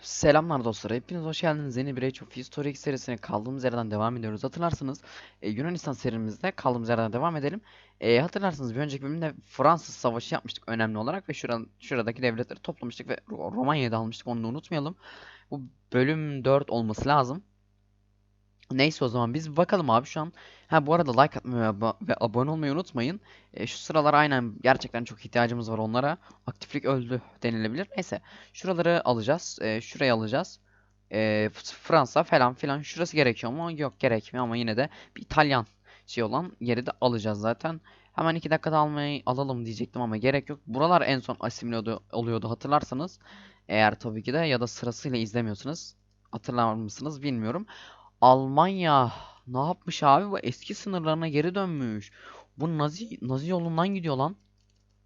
Selamlar dostlar. Hepiniz hoş geldiniz. Yeni bir Age of History serisine kaldığımız yerden devam ediyoruz. Hatırlarsınız e, Yunanistan serimizde kaldığımız yerden devam edelim. E, hatırlarsınız bir önceki bölümde Fransız Savaşı yapmıştık önemli olarak ve şura, şuradaki devletleri toplamıştık ve Ro- Romanya'yı da almıştık. Onu da unutmayalım. Bu bölüm 4 olması lazım. Neyse o zaman biz bakalım abi şu an. Ha bu arada like atmayı ve abo- ve abone olmayı unutmayın. E, şu sıralar aynen gerçekten çok ihtiyacımız var onlara. Aktiflik öldü denilebilir. Neyse şuraları alacağız. E, şurayı alacağız. E, Fransa falan filan şurası gerekiyor mu? Yok gerekmiyor ama yine de bir İtalyan şey olan yeri de alacağız zaten. Hemen iki dakikada almayı alalım diyecektim ama gerek yok. Buralar en son asimile oluyordu hatırlarsanız. Eğer tabii ki de ya da sırasıyla izlemiyorsunuz. Hatırlar mısınız bilmiyorum. Almanya ne yapmış abi? Bu eski sınırlarına geri dönmüş. Bu Nazi Nazi yolundan gidiyor lan.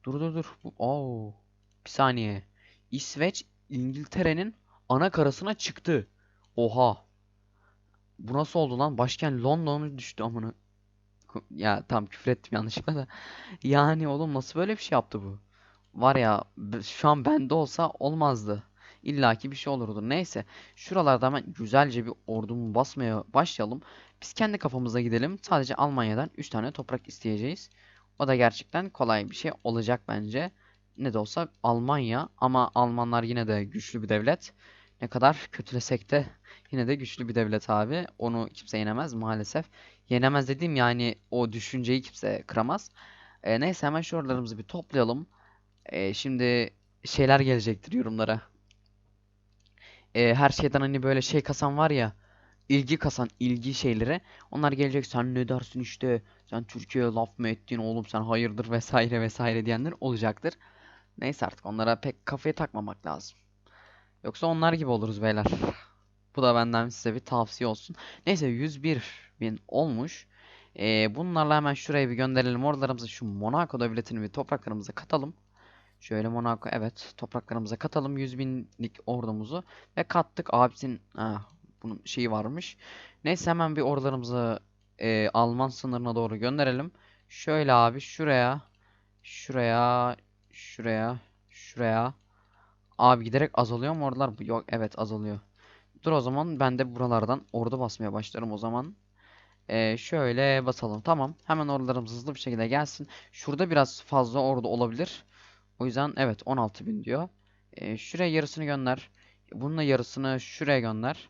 Dur dur dur. Oo. Bir saniye. İsveç İngiltere'nin ana karasına çıktı. Oha. Bu nasıl oldu lan? Başkent London'a düştü amına. Ya tam küfür ettim yanlışlıkla da. Yani oğlum nasıl böyle bir şey yaptı bu? Var ya şu an bende olsa olmazdı. İlla ki bir şey olurdu. Neyse. Şuralarda hemen güzelce bir ordumu basmaya başlayalım. Biz kendi kafamıza gidelim. Sadece Almanya'dan 3 tane toprak isteyeceğiz. O da gerçekten kolay bir şey olacak bence. Ne de olsa Almanya ama Almanlar yine de güçlü bir devlet. Ne kadar kötülesek de yine de güçlü bir devlet abi. Onu kimse yenemez maalesef. Yenemez dediğim yani o düşünceyi kimse kıramaz. E, neyse hemen şu oralarımızı bir toplayalım. E, şimdi şeyler gelecektir yorumlara. E, her şeyden hani böyle şey kasan var ya. ilgi kasan ilgi şeyleri. Onlar gelecek sen ne dersin işte. Sen Türkiye'ye laf mı ettin oğlum sen hayırdır vesaire vesaire diyenler olacaktır. Neyse artık onlara pek kafaya takmamak lazım. Yoksa onlar gibi oluruz beyler. Bu da benden size bir tavsiye olsun. Neyse 101 bin olmuş. Ee, bunlarla hemen şuraya bir gönderelim. Oralarımızı şu Monaco devletini bir topraklarımıza katalım. Şöyle Monaco evet topraklarımıza katalım 100 binlik ordumuzu ve kattık abisinin ah, bunun şeyi varmış. Neyse hemen bir ordularımızı e, Alman sınırına doğru gönderelim. Şöyle abi şuraya şuraya şuraya şuraya Abi giderek azalıyor mu ordular? Yok evet azalıyor. Dur o zaman ben de buralardan ordu basmaya başlarım o zaman. Ee, şöyle basalım. Tamam. Hemen ordularımız hızlı bir şekilde gelsin. Şurada biraz fazla ordu olabilir. O yüzden evet 16.000 diyor. Ee, şuraya yarısını gönder. Bunun da yarısını şuraya gönder.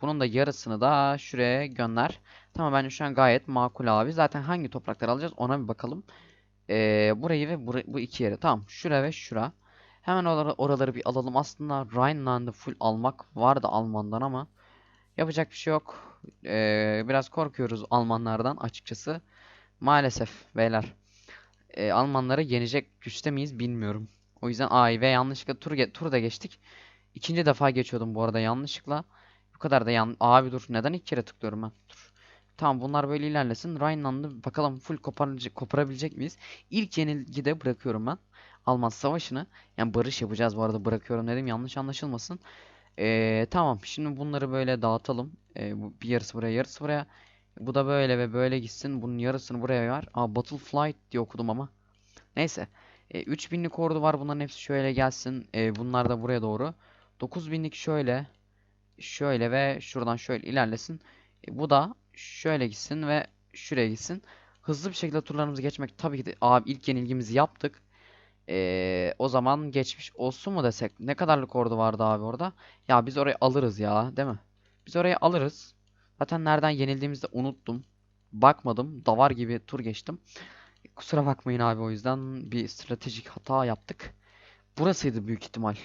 Bunun da yarısını da şuraya gönder. Tamam bence şu an gayet makul abi. Zaten hangi toprakları alacağız ona bir bakalım. Ee, burayı ve bura- bu iki yeri. Tamam. Şura ve şura. Hemen oraları, oraları bir alalım. Aslında Rhineland'ı full almak vardı Alman'dan ama yapacak bir şey yok. Ee, biraz korkuyoruz Almanlardan açıkçası. Maalesef beyler. Ee, Almanları yenecek güçte miyiz bilmiyorum. O yüzden ay ve yanlışlıkla tur, tur da geçtik. İkinci defa geçiyordum bu arada yanlışlıkla. Bu kadar da yan... Abi dur neden ilk kere tıklıyorum ben? Dur. Tamam bunlar böyle ilerlesin. Rhineland'ı bakalım full koparıcı, koparabilecek miyiz? İlk yenilgide bırakıyorum ben. Alman savaşını. Yani barış yapacağız bu arada bırakıyorum dedim yanlış anlaşılmasın. Ee, tamam şimdi bunları böyle dağıtalım. Ee, bir yarısı buraya yarısı buraya. Bu da böyle ve böyle gitsin. Bunun yarısını buraya ver. Aa Battle Flight diye okudum ama. Neyse. Ee, 3000'lik ordu var. Bunların hepsi şöyle gelsin. Ee, bunlar da buraya doğru. 9000'lik şöyle. Şöyle ve şuradan şöyle ilerlesin. E, bu da şöyle gitsin ve şuraya gitsin. Hızlı bir şekilde turlarımızı geçmek tabii ki de abi ilk yenilgimizi yaptık. Ee, o zaman geçmiş olsun mu desek? Ne kadarlık ordu vardı abi orada? Ya biz orayı alırız ya, değil mi? Biz orayı alırız. Zaten nereden yenildiğimizi de unuttum. Bakmadım. Davar gibi tur geçtim. Kusura bakmayın abi o yüzden bir stratejik hata yaptık. Burasıydı büyük ihtimal.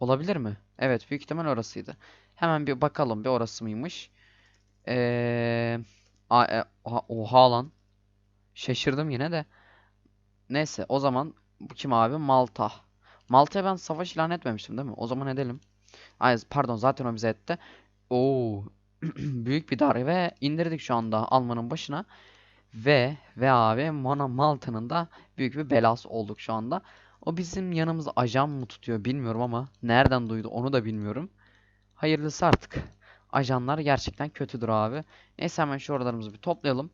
Olabilir mi? Evet, büyük ihtimal orasıydı. Hemen bir bakalım bir orası mıymış? Ee, a- e, oha lan. Şaşırdım yine de. Neyse o zaman bu kim abi? Malta. Malta'ya ben savaş ilan etmemiştim değil mi? O zaman edelim. Ay pardon zaten o bize etti. Oo. Büyük bir darbe indirdik şu anda Alman'ın başına. Ve ve abi Mana Malta'nın da büyük bir belası olduk şu anda. O bizim yanımızda ajan mı tutuyor bilmiyorum ama nereden duydu onu da bilmiyorum. Hayırlısı artık. Ajanlar gerçekten kötüdür abi. Neyse hemen şu oralarımızı bir toplayalım.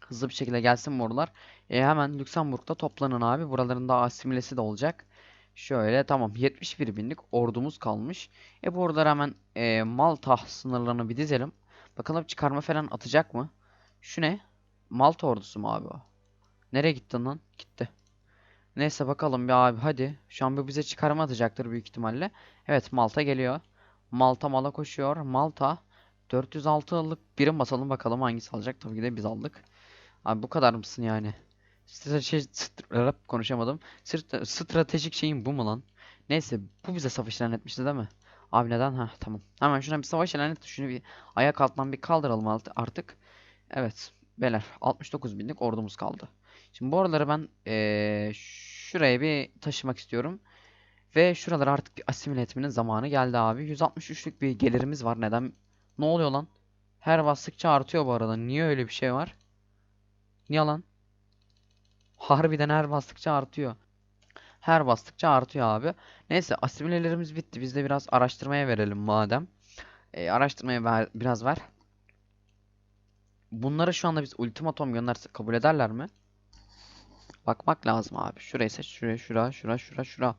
Hızlı bir şekilde gelsin morular. E, hemen Lüksemburg'da toplanın abi. Buraların da asimilesi de olacak. Şöyle tamam 71 binlik ordumuz kalmış. E bu oralara hemen e, Malta sınırlarını bir dizelim. Bakalım çıkarma falan atacak mı? Şu ne? Malta ordusu mu abi o? Nereye gittin lan? Gitti. Neyse bakalım bir abi hadi. Şu an bu bize çıkarma atacaktır büyük ihtimalle. Evet Malta geliyor. Malta mala koşuyor. Malta 406'lık birim basalım bakalım hangisi alacak. Tabii ki de biz aldık. Abi bu kadar mısın yani? Strateji str- konuşamadım. Sırt- Stratejik şeyin bu mu lan? Neyse bu bize savaş ilan etmişti değil mi? Abi neden? Ha tamam. Hemen şuna bir savaş ilan et. Şunu bir ayak altından bir kaldıralım artık. Evet. Beyler 69 binlik ordumuz kaldı. Şimdi bu araları ben eee, şuraya bir taşımak istiyorum. Ve şuraları artık bir asimile etmenin zamanı geldi abi. 163'lük bir gelirimiz var. Neden? Ne oluyor lan? Her bastıkça artıyor bu arada. Niye öyle bir şey var? Niye lan? Harbiden her bastıkça artıyor. Her bastıkça artıyor abi. Neyse asimilelerimiz bitti. Biz de biraz araştırmaya verelim madem. E, araştırmaya ver- biraz ver. Bunları şu anda biz ultimatom göndersek kabul ederler mi? Bakmak lazım abi. Şurayı seç. Şuraya, şura, şura, şura, şura.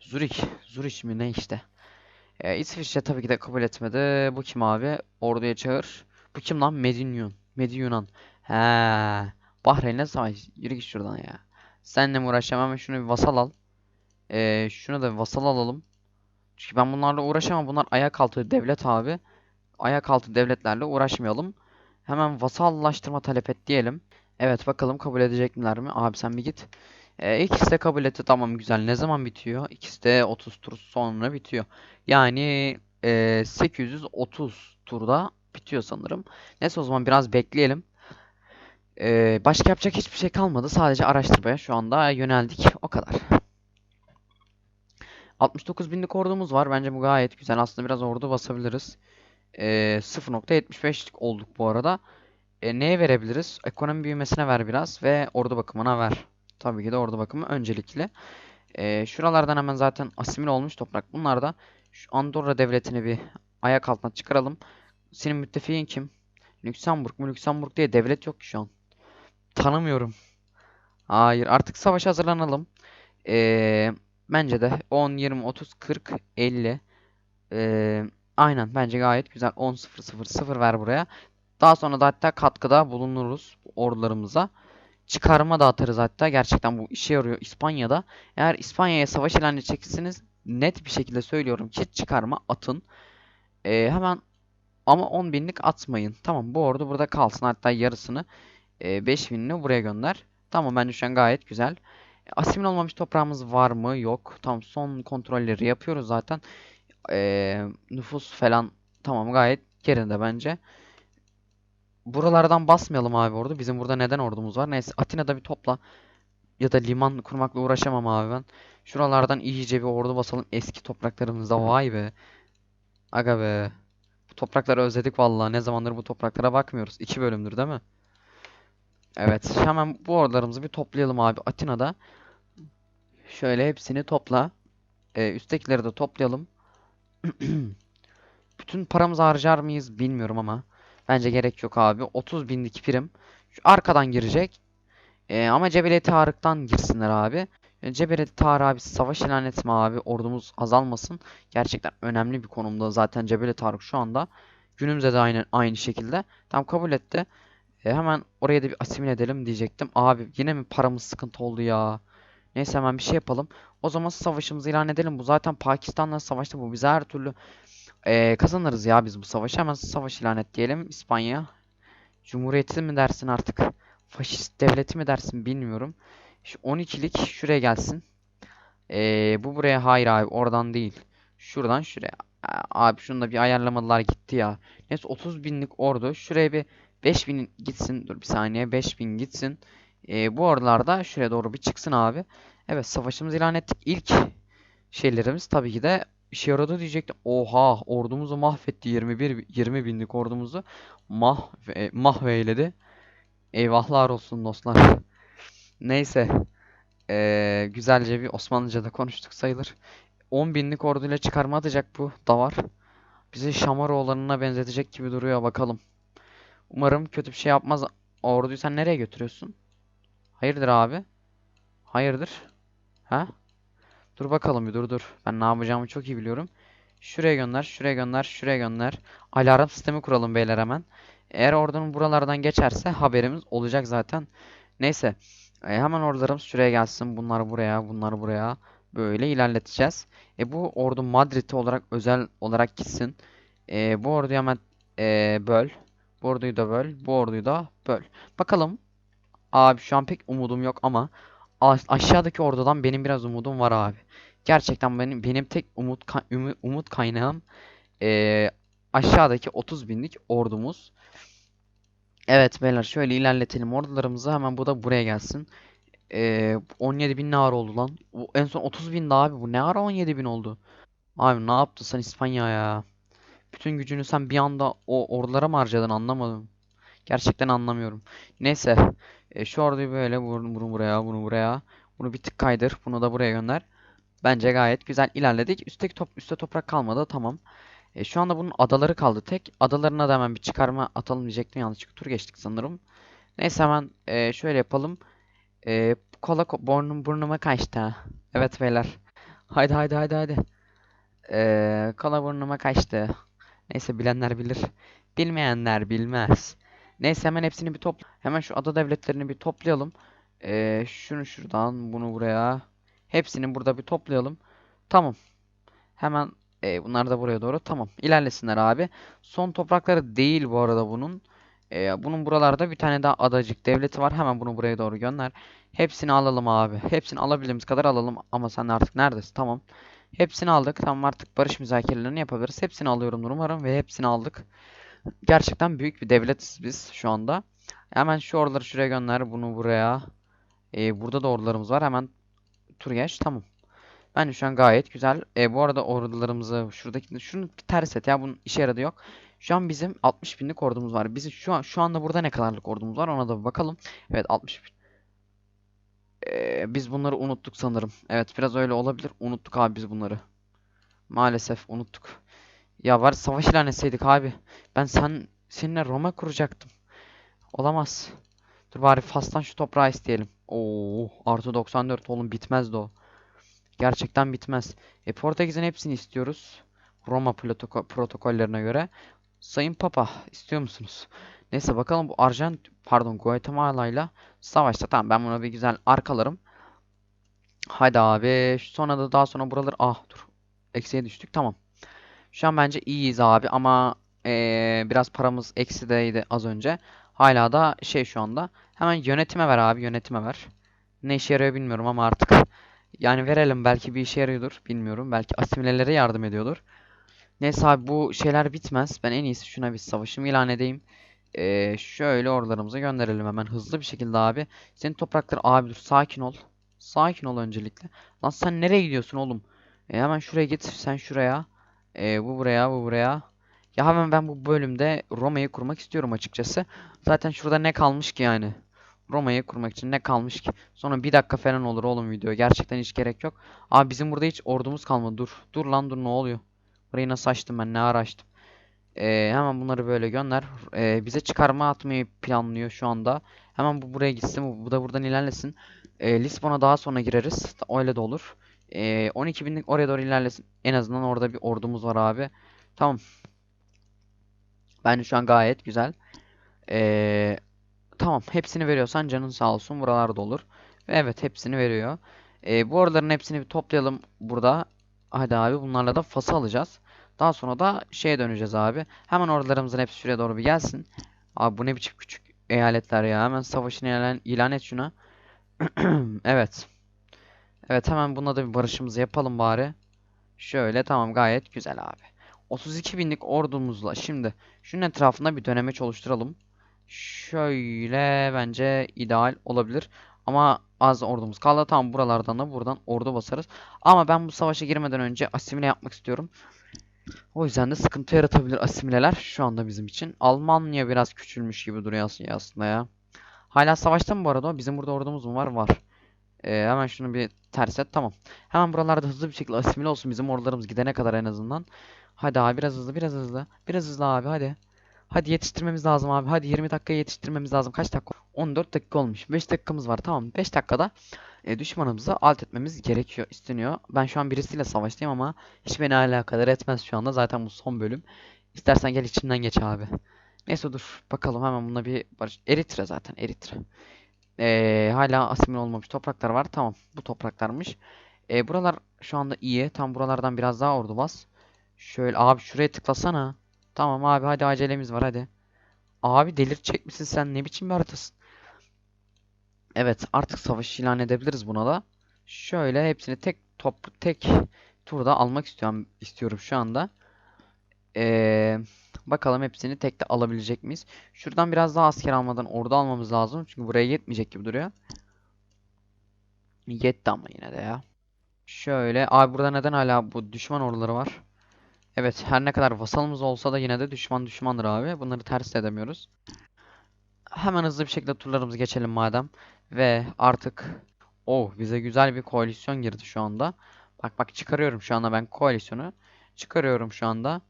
Zürich. Zürich mi ne işte. E, İsviçre tabii ki de kabul etmedi. Bu kim abi? Orduya çağır. Bu kim lan? Medinyon. Mediyunan. He. Bahreyn'le savaş. Yürü git şuradan ya. Seninle mi uğraşamam? Hemen şunu bir vasal al. E, şunu da bir vasal alalım. Çünkü ben bunlarla uğraşamam. Bunlar ayak altı devlet abi. Ayak altı devletlerle uğraşmayalım. Hemen vasallaştırma talep et diyelim. Evet bakalım kabul edecekler mi? Abi sen bir git. E, ikisi de kabul etti. Tamam güzel. Ne zaman bitiyor? İkisi de 30 tur sonra bitiyor. Yani e, 830 turda bitiyor sanırım. Neyse o zaman biraz bekleyelim. E, başka yapacak hiçbir şey kalmadı. Sadece araştırmaya şu anda yöneldik. O kadar. 69 binlik ordumuz var. Bence bu gayet güzel. Aslında biraz ordu basabiliriz. E, 0.75'lik olduk bu arada. E, neye verebiliriz? Ekonomi büyümesine ver biraz ve ordu bakımına ver. Tabii ki de ordu bakımı öncelikli. E, şuralardan hemen zaten asimil olmuş toprak. Bunlar da şu Andorra devletini bir ayak altına çıkaralım. Senin müttefiğin kim? Lüksemburg mu? Lüksemburg diye devlet yok ki şu an. Tanımıyorum. Hayır artık savaşa hazırlanalım. E, bence de 10, 20, 30, 40, 50. E, aynen bence gayet güzel. 10, 0, 0, 0 ver buraya. Daha sonra da hatta katkıda bulunuruz ordularımıza. Çıkarma da atarız hatta. Gerçekten bu işe yarıyor İspanya'da. Eğer İspanya'ya savaş ilan edeceksiniz net bir şekilde söylüyorum ki çıkarma atın. Ee, hemen ama 10 binlik atmayın. Tamam bu ordu burada kalsın. Hatta yarısını e, 5 binini buraya gönder. Tamam bence şu an gayet güzel. Asimil olmamış toprağımız var mı? Yok. Tamam son kontrolleri yapıyoruz zaten. Ee, nüfus falan tamam gayet yerinde bence. Buralardan basmayalım abi ordu. Bizim burada neden ordumuz var? Neyse Atina'da bir topla. Ya da liman kurmakla uğraşamam abi ben. Şuralardan iyice bir ordu basalım eski topraklarımızda. Vay be. Aga be. Bu toprakları özledik vallahi. Ne zamandır bu topraklara bakmıyoruz. İki bölümdür değil mi? Evet. Hemen bu ordularımızı bir toplayalım abi Atina'da. Şöyle hepsini topla. Ee, üsttekileri de toplayalım. Bütün paramızı harcar mıyız bilmiyorum ama. Bence gerek yok abi. 30 binlik prim. Şu arkadan girecek. Ee, ama Cebeli Tarık'tan girsinler abi. E, Cebeli Tarık abi savaş ilan etme abi. Ordumuz azalmasın. Gerçekten önemli bir konumda zaten Cebeli Tarık şu anda. Günümüzde de aynı aynı şekilde. Tam kabul etti. E, hemen oraya da bir asimil edelim diyecektim. Abi yine mi paramız sıkıntı oldu ya? Neyse hemen bir şey yapalım. O zaman savaşımızı ilan edelim. Bu zaten Pakistan'la savaşta bu bize her türlü ee, kazanırız ya biz bu savaşı. Hemen savaş ilan et diyelim. İspanya. Cumhuriyeti mi dersin artık? Faşist devleti mi dersin bilmiyorum. Şu 12'lik şuraya gelsin. Ee, bu buraya hayır abi oradan değil. Şuradan şuraya. Abi şunu da bir ayarlamadılar gitti ya. Neyse 30 binlik ordu. Şuraya bir 5000 gitsin. Dur bir saniye 5000 gitsin. Ee, bu ordular şuraya doğru bir çıksın abi. Evet savaşımızı ilan ettik. İlk şeylerimiz tabii ki de işe yaradı diyecektim. Oha ordumuzu mahvetti 21 20 binlik ordumuzu mah e, mahveyledi. Eyvahlar olsun dostlar. Neyse eee, güzelce bir Osmanlıca da konuştuk sayılır. 10 binlik orduyla çıkarma atacak bu davar. Bizi Şamaroğulları'na benzetecek gibi duruyor bakalım. Umarım kötü bir şey yapmaz. Orduyu sen nereye götürüyorsun? Hayırdır abi? Hayırdır? Ha? Dur bakalım bir dur dur. Ben ne yapacağımı çok iyi biliyorum. Şuraya gönder, şuraya gönder, şuraya gönder. Alarm sistemi kuralım beyler hemen. Eğer ordunun buralardan geçerse haberimiz olacak zaten. Neyse. E, hemen ordularımız şuraya gelsin. Bunlar buraya, bunlar buraya. Böyle ilerleteceğiz. E, bu ordu Madrid'e olarak özel olarak gitsin. E, bu orduyu hemen e, böl. Bu orduyu da böl. Bu orduyu da böl. Bakalım. Abi şu an pek umudum yok ama aşağıdaki ordudan benim biraz umudum var abi. Gerçekten benim benim tek umut umut kaynağım e, aşağıdaki 30 binlik ordumuz. Evet beyler şöyle ilerletelim ordularımızı hemen bu da buraya gelsin. Ee, 17 bin ne ara oldu lan? En son 30 bindi abi bu ne ara 17 bin oldu? Abi ne yaptın sen İspanya ya? Bütün gücünü sen bir anda o ordulara mı harcadın anlamadım. Gerçekten anlamıyorum. Neyse e, şu orduyu böyle bunu, buraya bunu buraya bunu bir tık kaydır bunu da buraya gönder. Bence gayet güzel ilerledik. Üstteki top üstte toprak kalmadı tamam. E, şu anda bunun adaları kaldı tek. Adalarına da hemen bir çıkarma atalım diyecektim. Yanlışlıkla tur geçtik sanırım. Neyse hemen e, şöyle yapalım. E, kola ko- burnum burnuma kaçtı. Evet beyler. Haydi haydi haydi haydi. E, kola burnuma kaçtı. Neyse bilenler bilir. Bilmeyenler bilmez. Neyse hemen hepsini bir topla. Hemen şu ada devletlerini bir toplayalım. E, şunu şuradan bunu buraya. Hepsini burada bir toplayalım. Tamam. Hemen e, bunlar da buraya doğru. Tamam. İlerlesinler abi. Son toprakları değil bu arada bunun. E, bunun buralarda bir tane daha adacık devleti var. Hemen bunu buraya doğru gönder. Hepsini alalım abi. Hepsini alabildiğimiz kadar alalım. Ama sen artık neredesin? Tamam. Hepsini aldık. Tamam artık barış müzakerelerini yapabiliriz. Hepsini alıyorum umarım ve hepsini aldık. Gerçekten büyük bir devletiz biz şu anda. Hemen şu oraları şuraya gönder. Bunu buraya. E, burada da ordularımız var. Hemen tur geç. Tamam. Bence şu an gayet güzel. E, bu arada ordularımızı şuradaki şunu ters et ya bunun işe yaradı yok. Şu an bizim 60 binlik ordumuz var. Bizim şu an şu anda burada ne kadarlık ordumuz var ona da bir bakalım. Evet 60 bin. E, biz bunları unuttuk sanırım. Evet biraz öyle olabilir. Unuttuk abi biz bunları. Maalesef unuttuk. Ya var savaş ilan etseydik abi. Ben sen seninle Roma kuracaktım. Olamaz. Dur bari Fas'tan şu toprağı isteyelim. Oo artı 94 oğlum bitmezdi o. Gerçekten bitmez. E, Portekiz'in hepsini istiyoruz. Roma protoko- protokollerine göre. Sayın Papa istiyor musunuz? Neyse bakalım bu Arjant pardon Guatemala ile savaşta. Tamam ben buna bir güzel arkalarım. Haydi abi. Sonra da daha sonra buraları ah dur. Eksiye düştük. Tamam. Şu an bence iyiyiz abi ama eee, biraz paramız eksideydi az önce. Hala da şey şu anda. Hemen yönetime ver abi yönetime ver. Ne işe yarıyor bilmiyorum ama artık yani verelim belki bir işe yarıyordur. Bilmiyorum. Belki asimilelere yardım ediyordur. Neyse abi bu şeyler bitmez. Ben en iyisi şuna bir savaşımı ilan edeyim. Ee, şöyle ordularımızı gönderelim hemen hızlı bir şekilde abi. Senin toprakları abi dur sakin ol. Sakin ol öncelikle. Lan sen nereye gidiyorsun oğlum? Ee, hemen şuraya git. Sen şuraya. Ee, bu buraya bu buraya. Ya hemen ben bu bölümde Roma'yı kurmak istiyorum açıkçası. Zaten şurada ne kalmış ki yani? Roma'yı kurmak için ne kalmış ki? Sonra bir dakika falan olur oğlum video. Gerçekten hiç gerek yok. Abi bizim burada hiç ordumuz kalmadı. Dur. Dur lan dur ne oluyor? Burayı nasıl açtım ben? Ne ara açtım? Ee, hemen bunları böyle gönder. Ee, bize çıkarma atmayı planlıyor şu anda. Hemen bu buraya gitsin. Bu, da buradan ilerlesin. Ee, Lisbon'a daha sonra gireriz. Öyle de olur. Ee, 12 binlik oraya doğru ilerlesin. En azından orada bir ordumuz var abi. Tamam. Bence şu an gayet güzel. Ee, Tamam, hepsini veriyorsan canın sağ olsun. Buralarda olur. Ve evet, hepsini veriyor. Ee, bu oraların hepsini bir toplayalım burada. Hadi abi, bunlarla da Fas'ı alacağız. Daha sonra da şeye döneceğiz abi. Hemen oralarımızın hepsi şuraya doğru bir gelsin. Abi bu ne biçim küçük eyaletler ya. Hemen savaşını ilan, ilan et şuna. Evet. Evet, hemen bununla da bir barışımızı yapalım bari. Şöyle tamam gayet güzel abi. 32 binlik ordumuzla şimdi şunun etrafında bir dönemeç oluşturalım. Şöyle bence ideal olabilir. Ama az ordumuz kaldı. Tamam buralardan da buradan ordu basarız. Ama ben bu savaşa girmeden önce asimile yapmak istiyorum. O yüzden de sıkıntı yaratabilir asimileler şu anda bizim için. Almanya biraz küçülmüş gibi duruyor as- aslında ya. Hala savaşta mı bu arada? Bizim burada ordumuz mu var? Var. Ee, hemen şunu bir ters et. Tamam. Hemen buralarda hızlı bir şekilde asimile olsun. Bizim ordularımız gidene kadar en azından. Hadi abi biraz hızlı biraz hızlı. Biraz hızlı abi hadi. Hadi yetiştirmemiz lazım abi. Hadi 20 dakikaya yetiştirmemiz lazım. Kaç dakika? 14 dakika olmuş. 5 dakikamız var. Tamam. 5 dakikada e, düşmanımızı alt etmemiz gerekiyor, isteniyor. Ben şu an birisiyle savaştayım ama hiç beni alakadar etmez şu anda. Zaten bu son bölüm. İstersen gel içinden geç abi. Neyse dur bakalım hemen buna bir barış. Eritre zaten Eritre. Ee, hala asimil olmamış topraklar var. Tamam bu topraklarmış. Ee, buralar şu anda iyi. Tam buralardan biraz daha ordu bas. Şöyle abi şuraya tıklasana. Tamam abi hadi acelemiz var hadi. Abi delirecek misin sen? Ne biçim bir haritasın? Evet artık savaş ilan edebiliriz buna da. Şöyle hepsini tek top tek turda almak istiyorum istiyorum şu anda. Ee, bakalım hepsini tek de alabilecek miyiz? Şuradan biraz daha asker almadan ordu almamız lazım. Çünkü buraya yetmeyecek gibi duruyor. Yetti ama yine de ya. Şöyle abi burada neden hala bu düşman orduları var? Evet her ne kadar vasalımız olsa da yine de düşman düşmandır abi. Bunları ters de edemiyoruz. Hemen hızlı bir şekilde turlarımızı geçelim madem. Ve artık oh bize güzel bir koalisyon girdi şu anda. Bak bak çıkarıyorum şu anda ben koalisyonu. Çıkarıyorum şu anda.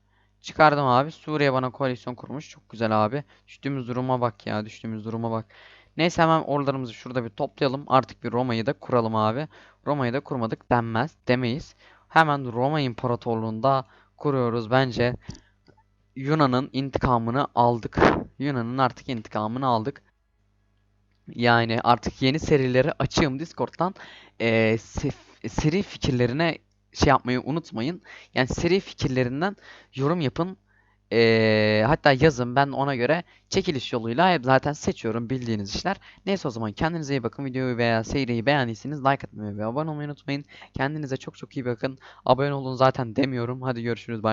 Çıkardım abi. Suriye bana koalisyon kurmuş. Çok güzel abi. Düştüğümüz duruma bak ya. Düştüğümüz duruma bak. Neyse hemen ordularımızı şurada bir toplayalım. Artık bir Roma'yı da kuralım abi. Roma'yı da kurmadık denmez. Demeyiz. Hemen Roma İmparatorluğu'nda kuruyoruz. Bence Yunan'ın intikamını aldık. Yunan'ın artık intikamını aldık. Yani artık yeni serileri açığım Discord'dan. Se- seri fikirlerine şey yapmayı unutmayın. Yani seri fikirlerinden yorum yapın. Ee, hatta yazın ben ona göre çekiliş yoluyla zaten seçiyorum bildiğiniz işler. Neyse o zaman kendinize iyi bakın. Videoyu veya seriyi beğendiyseniz like atmayı ve abone olmayı unutmayın. Kendinize çok çok iyi bakın. Abone olun zaten demiyorum. Hadi görüşürüz. Bye.